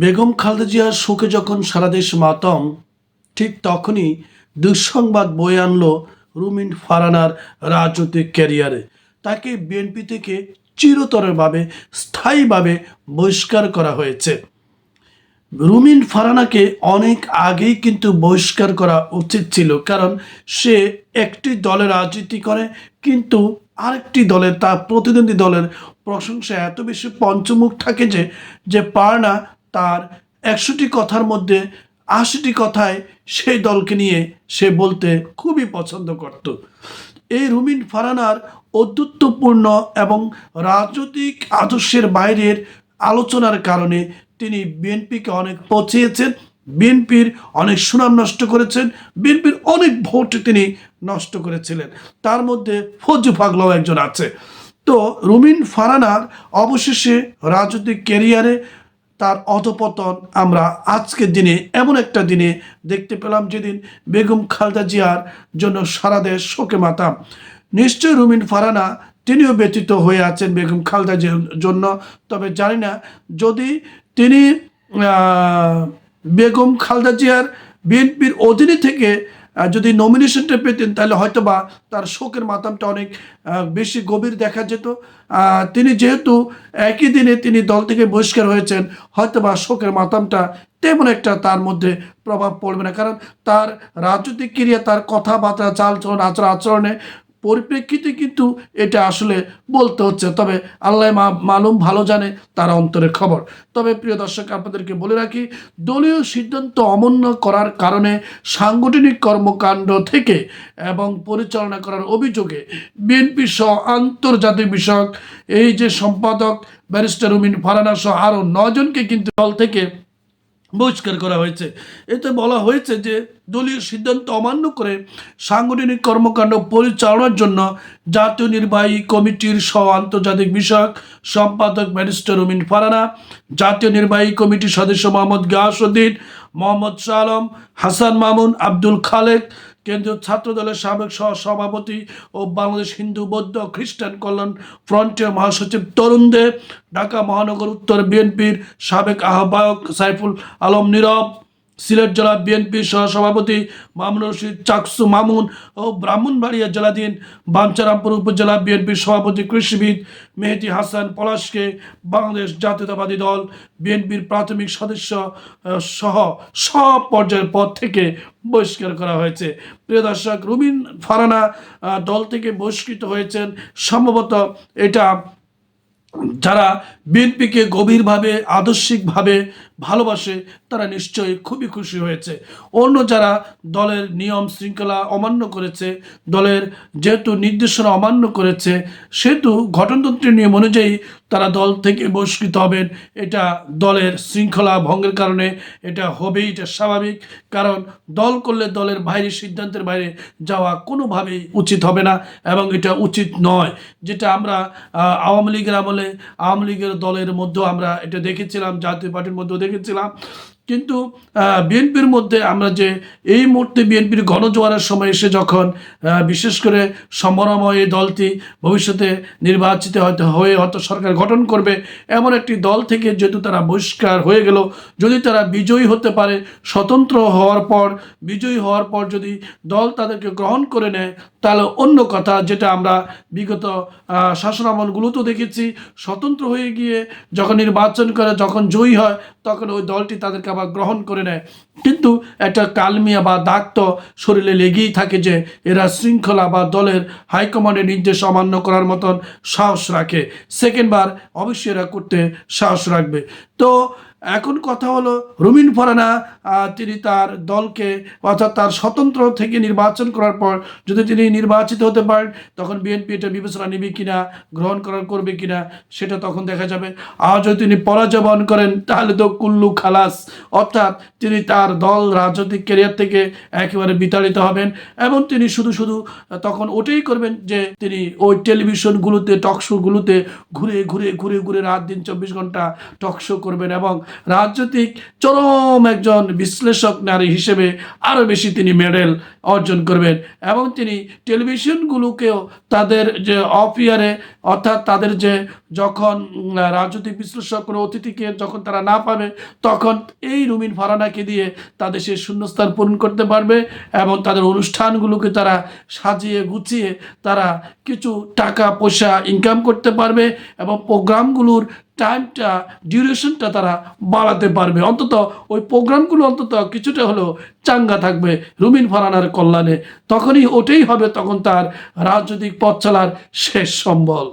বেগম খালেদা জিয়ার শোকে যখন সারা দেশ মাতম, ঠিক তখনই দুঃসংবাদ বয়ে আনল রুমিন ফারানার রাজনৈতিক ক্যারিয়ারে। তাকে বিএনপি থেকে চিরতরভাবে, স্থায়ীভাবে বহিষ্কার করা হয়েছে। রুমিন ফারানাকে অনেক আগেই কিন্তু বহিষ্কার করা উচিত ছিল, কারণ সে একটি দলে রাজনীতি করে, কিন্তু আরেকটি দলের, তার প্রতিদ্বন্দ্বী দলের প্রশংসা এত বেশি পঞ্চমুখ থাকে যে যে পার না তার একশোটি কথার মধ্যে আশিটি কথায় সেই দলকে নিয়ে সে বলতে খুবই পছন্দ করত। এই রুমিন ফারানার অদ্যুত্বপূর্ণ এবং রাজনৈতিক আদর্শের বাইরের আলোচনার কারণে তিনি বিএনপিকে অনেক পচিয়েছেন, বিএনপির অনেক সুনাম নষ্ট করেছেন, বিএনপির অনেক ভোট তিনি নষ্ট করেছিলেন। তার মধ্যে ফজু পাগলাও একজন আছে। তো রুমিন ফারানার অবশেষে রাজনৈতিক ক্যারিয়ারে তার অধপতন আমরা আজকের দিনে, এমন একটা দিনে দেখতে পেলাম যেদিন বেগম খালদা জিয়ার জন্য সারা দেশ শোকে মাতাম নিশ্চয় রুমিন ফারানা তিনিও ব্যতীত হয়ে আছেন বেগম খালদা জিয়ার জন্য। তবে জানি না, যদি তিনি বেগম খালদা জিয়ার বিএনপির অধীনে থেকে যদি নমিনেশনটা পেতেন, তাহলে হয়তো বা তার শোকের মাতামটা অনেক বেশি গভীর দেখা যেত। তিনি যেহেতু একই দিনে তিনি দল থেকে বহিষ্কার হয়েছেন হয়তো বা শোকের মাতামটা তেমন একটা তার মধ্যে প্রভাব পড়বে না। কারণ তার রাজনৈতিক ক্রিয়া তার কথাবার্তা, চালচলন, আচরণ, আচরণে পরিপ্রেক্ষিতে কিন্তু এটা আসলে বলতে হচ্ছে। তবে আল্লাহ মালুম ভালো জানে তার অন্তরের খবর। তবে প্রিয় দর্শক, আপনাদেরকে বলে রাখি, দলীয় সিদ্ধান্ত অমান্য করার কারণে সাংগঠনিক কর্মকাণ্ড থেকে এবং পরিচালনা করার অভিযোগে বিএনপি সহ আন্তর্জাতিক বিষয়ক এই যে সম্পাদক ব্যারিস্টার রুমিন ফারানা সহ আরও নজনকে কিন্তু দল থেকে বহিষ্কার করা হয়েছে। এতে বলা হয়েছে যে দলীয় সিদ্ধান্ত অমান্য করে সাংগঠনিক কর্মকাণ্ড পরিচালনার জন্য জাতীয় নির্বাহী কমিটির সহ আন্তর্জাতিক বিষয়ক সম্পাদক ব্যারিস্টার রুমিন ফারানা, জাতীয় নির্বাহী কমিটির সদস্য মোহাম্মদ গিয়াসুদ্দিন মোহাম্মদ শাহ আলম, হাসান মামুন, আব্দুল খালেক কেন্দ্রীয় ছাত্র দলের সাবেক সহ সভাপতি ও বাংলাদেশ হিন্দু, বৌদ্ধ, খ্রিস্টান কল্যাণ ফ্রন্টের মহাসচিব তরুণ দে, ঢাকা মহানগর উত্তর বিএনপির সাবেক আহ্বায়ক সাইফুল আলম নীরব। সিলেট জেলা বিএনপির সহসভাপতি মামুন রশিদ, চাকসু মামুন ও ব্রাহ্মণবাড়িয়া জেলাধীন বাঞ্চারামপুর উপজেলা বিএনপির সভাপতি কৃষিবিদ মেহেদি হাসান পলাশকে বাংলাদেশ জাতীয়তাবাদী দল বিএনপির প্রাথমিক সদস্য সহ সব পর্যায়ের পদ থেকে বহিষ্কার করা হয়েছে। প্রিয় দর্শক, রুবিন ফারানা দল থেকে বহিষ্কৃত হয়েছেন। সম্ভবত এটা যারা বিএনপিকে গভীরভাবে, আদর্শিকভাবে ভালোবাসে, তারা নিশ্চয়ই খুবই খুশি হয়েছে। অন্য যারা দলের নিয়ম শৃঙ্খলা অমান্য করেছে, দলের যেহেতু নির্দেশনা অমান্য করেছে, সেহেতু গঠনতন্ত্রের নিয়ম অনুযায়ী তারা দল থেকে বহিষ্কৃত হবেন। এটা দলের শৃঙ্খলা ভঙ্গের কারণে এটা হবেই, এটা স্বাভাবিক। কারণ দল করলে দলের বাইরে, সিদ্ধান্তের বাইরে যাওয়া কোনোভাবেই উচিত হবে না এবং এটা উচিত নয়। যেটা আমরা আওয়ামী লীগের আমলে, আওয়ামী লীগের দলের মধ্যেও আমরা এটা দেখেছিলাম, জাতীয় পার্টির মধ্যেও দেখেছিলাম। কিন্তু বিএনপির মধ্যে আমরা যে এই মুহূর্তে বিএনপির গণজোয়ারের সময় এসে যখন বিশেষ করে সমরময় এই দলটি ভবিষ্যতে নির্বাচিত হয়তো হয়ে হয়তো সরকার গঠন করবে, এমন একটি দল থেকে যেহেতু তারা বহিষ্কার হয়ে গেল, যদি তারা বিজয়ী হতে পারে, স্বতন্ত্র হওয়ার পর, বিজয়ী হওয়ার পর যদি দল তাদেরকে গ্রহণ করে নেয়, তাহলে অন্য কথা যেটা আমরা বিগত শাসনামলগুলোতেও দেখেছি, স্বতন্ত্র হয়ে গিয়ে যখন নির্বাচন করে, যখন জয়ী হয়, তখন ওই দলটি তাদেরকে আবার গ্রহণ করে নেয়। কিন্তু একটা কালমিয়া বা দাগ তো শরীরে লেগেই থাকে যে এরা শৃঙ্খলা বা দলের হাইকমান্ডের নির্দেশ অমান্য করার মতন সাহস রাখে। সেকেন্ডবার অবশ্যই এরা করতে সাহস রাখবে। তো এখন কথা হলো রুমিন ফরানা তিনি তার দলকে অর্থাৎ তার স্বতন্ত্র থেকে নির্বাচন করার পর যদি তিনি নির্বাচিত হতে পারেন, তখন বিএনপি এটা বিবেচনা নেবে কিনা, গ্রহণ করার করবে কিনা, সেটা তখন দেখা যাবে। আর যদি তিনি পরাজয় বরণ করেন, তাহলে তো কুল্লু খালাস, অর্থাৎ তিনি তার দল রাজনৈতিক ক্যারিয়ার থেকে একেবারে বিতাড়িত হবেন। এবং তিনি শুধু শুধু তখন ওটাই করবেন যে তিনি ওই টেলিভিশনগুলোতে টক শোগুলোতে ঘুরে ঘুরে ঘুরে ঘুরে রাত দিন চব্বিশ ঘণ্টা টক শো করবেন এবং রাজনৈতিক চরম একজন বিশ্লেষক নারী হিসেবে আরও বেশি তিনি মেডেল অর্জন করবেন। এবং তিনি টেলিভিশনগুলোকেও তাদের যে অফ ইয়ারে অর্থাৎ তাদের যে যখন রাজনৈতিক বিশ্লেষক কোনো অতিথিকে যখন তারা না পাবে, তখন এই রুমিন ফারানাকে দিয়ে তাদের সে শূন্যস্থান পূরণ করতে পারবে এবং তাদের অনুষ্ঠানগুলোকে তারা সাজিয়ে গুছিয়ে তারা কিছু টাকা পয়সা ইনকাম করতে পারবে এবং প্রোগ্রামগুলোর টাইমটা ডিউরেশনটা তারা বাড়াতে পারবে। অন্তত ওই প্রোগ্রামগুলো অন্তত কিছুটা হলেও চাঙ্গা থাকবে রুমিন ফারানার কল্যাণে। তখনই ওটাই হবে তখন তার রাজনৈতিক পথ চলার শেষ সম্বল।